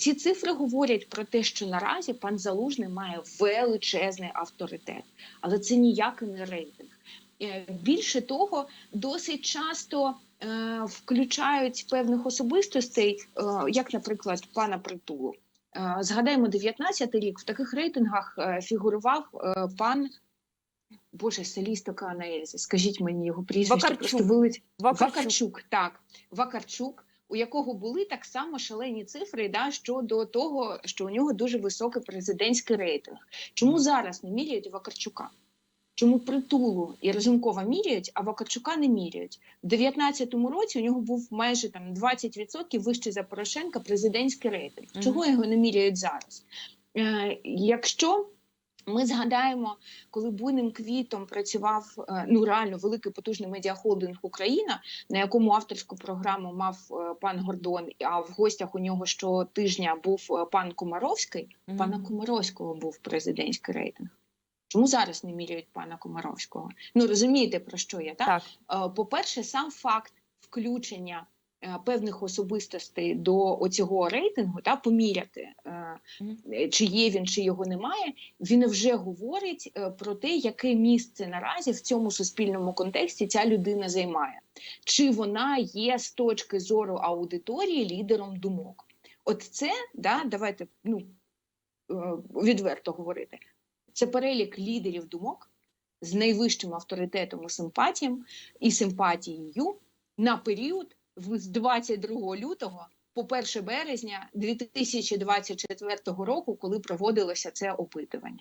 Ці цифри говорять про те, що наразі пан Залужний має величезний авторитет, але це ніякий не рейтинг. Е, Більше того, досить часто е, включають певних особистостей, е, як, наприклад, пана Притулу. Е, згадаємо 19-й рік. В таких рейтингах е, фігурував е, пан Боже, селістика Анаельзи. Скажіть мені його прізвище. Вакарчук. Просто вилить Вакарчук. Вакарчук, так. Вакарчук, у якого були так само шалені цифри да, щодо того, що у нього дуже високий президентський рейтинг. Чому зараз не міряють Вакарчука? Чому притулу і Разумкова міряють, а Вакарчука не міряють? У 2019 році у нього був майже там 20% вище за Порошенка президентський рейтинг. Чого його не міряють зараз? Е, якщо ми згадаємо, коли буйним квітом працював е, ну реально великий потужний медіахолдинг Україна, на якому авторську програму мав е, пан Гордон, а в гостях у нього щотижня був е, пан Комаровський. Мгм. Пана Комаровського був президентський рейтинг. Чому зараз не міряють пана Комаровського? Ну розумієте про що я так? Так. Е, По-перше, сам факт включення певних особистостей до оцього рейтингу та поміряти, е, е, чи є він, чи його немає, він вже говорить е, про те, яке місце наразі в цьому суспільному контексті ця людина займає, чи вона є з точки зору аудиторії лідером думок. От це да, давайте ну, е, відверто говорити. Це перелік лідерів думок з найвищим авторитетом і симпатієм і симпатією на період з 22 лютого по 1 березня 2024 року, коли проводилося це опитування.